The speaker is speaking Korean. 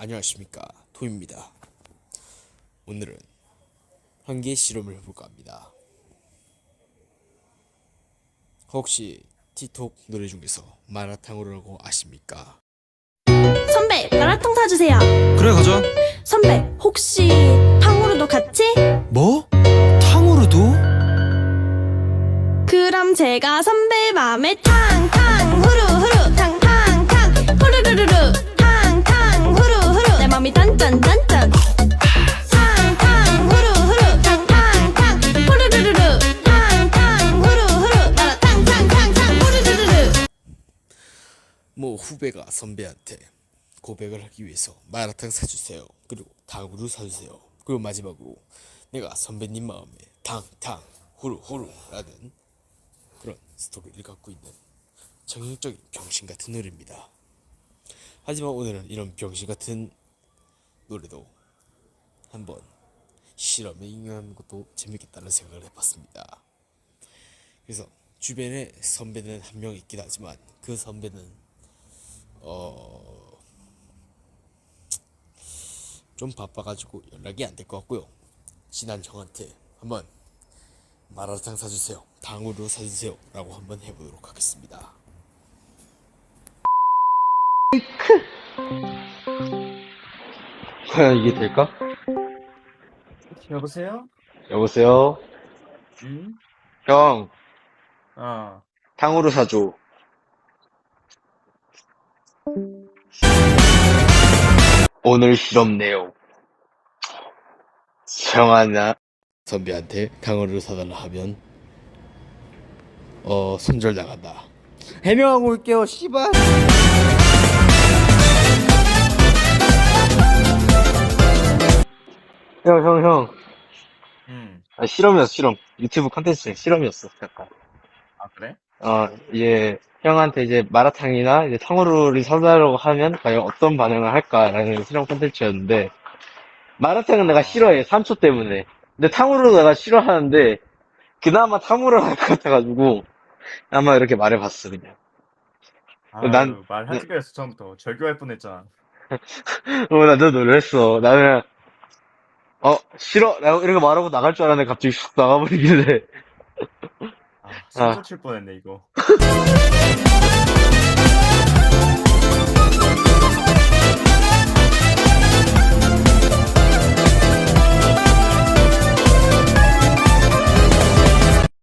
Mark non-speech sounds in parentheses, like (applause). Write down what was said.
안녕하십니까 도입니다. 오늘은 한 개의 실험을 해볼까 합니다. 혹시 틱톡 노래 중에서 마라탕으로라고 아십니까? 선배 마라탕 사주세요 그래 가자 선배 혹시 탕후루도 같이? 뭐? 탕후루도? 그럼 제가 선배 맘에 탕 후배가 선배한테 고백을 하기 위해서 마라탕 사주세요. 그리고 탕후루 사주세요. 그리고 마지막으로 내가 선배님 마음에 탕탕 후루후루라는 그런 스토리를 갖고 있는 정형적인 병신 같은 노래입니다. 하지만 오늘은 이런 병신 같은 노래도 한번 실험에 응용하는 것도 재밌겠다는 생각을 해봤습니다. 그래서 주변에 선배는 한 명 있긴 하지만 그 선배는 어 좀 바빠가지고 연락이 안 될 것 같고요. 친한 형한테 한번 마라탕 사주세요, 당으로 사주세요 라고 한번 해보도록 하겠습니다. 과연 이게 될까? 여보세요? 여보세요? 응? 형, 어. 탕후루 사줘. 오늘 실험 내용. 형아나, 선배한테 당어를 사달라 하면 어 손절 나간다. 해명하고 올게요 씨발 형, 형, 형. 응. 아, 실험이었어, 실험. 유튜브 컨텐츠 실험이었어, 잠깐. 아, 그래? 어, 이제, 형한테 이제 마라탕이나 이제 탕후루를 사달라고 하면 과연 어떤 반응을 할까라는 실험 컨텐츠였는데, 마라탕은 내가 싫어해, 산초 때문에. 근데 탕후루 내가 싫어하는데, 그나마 탕후루를 할것 같아가지고, 아마 이렇게 말해봤어, 그냥. 아유, 난- 말하지 그랬어, 처음부터. 절교할 뻔했잖아. (laughs) 어, 나도 놀랬어. 나는, 어, 싫어! 라고 이렇게 말하고 나갈 줄 알았는데 갑자기 쑥 나가버리길래. (laughs) 아. 손 놓칠 뻔했네 이거. (laughs)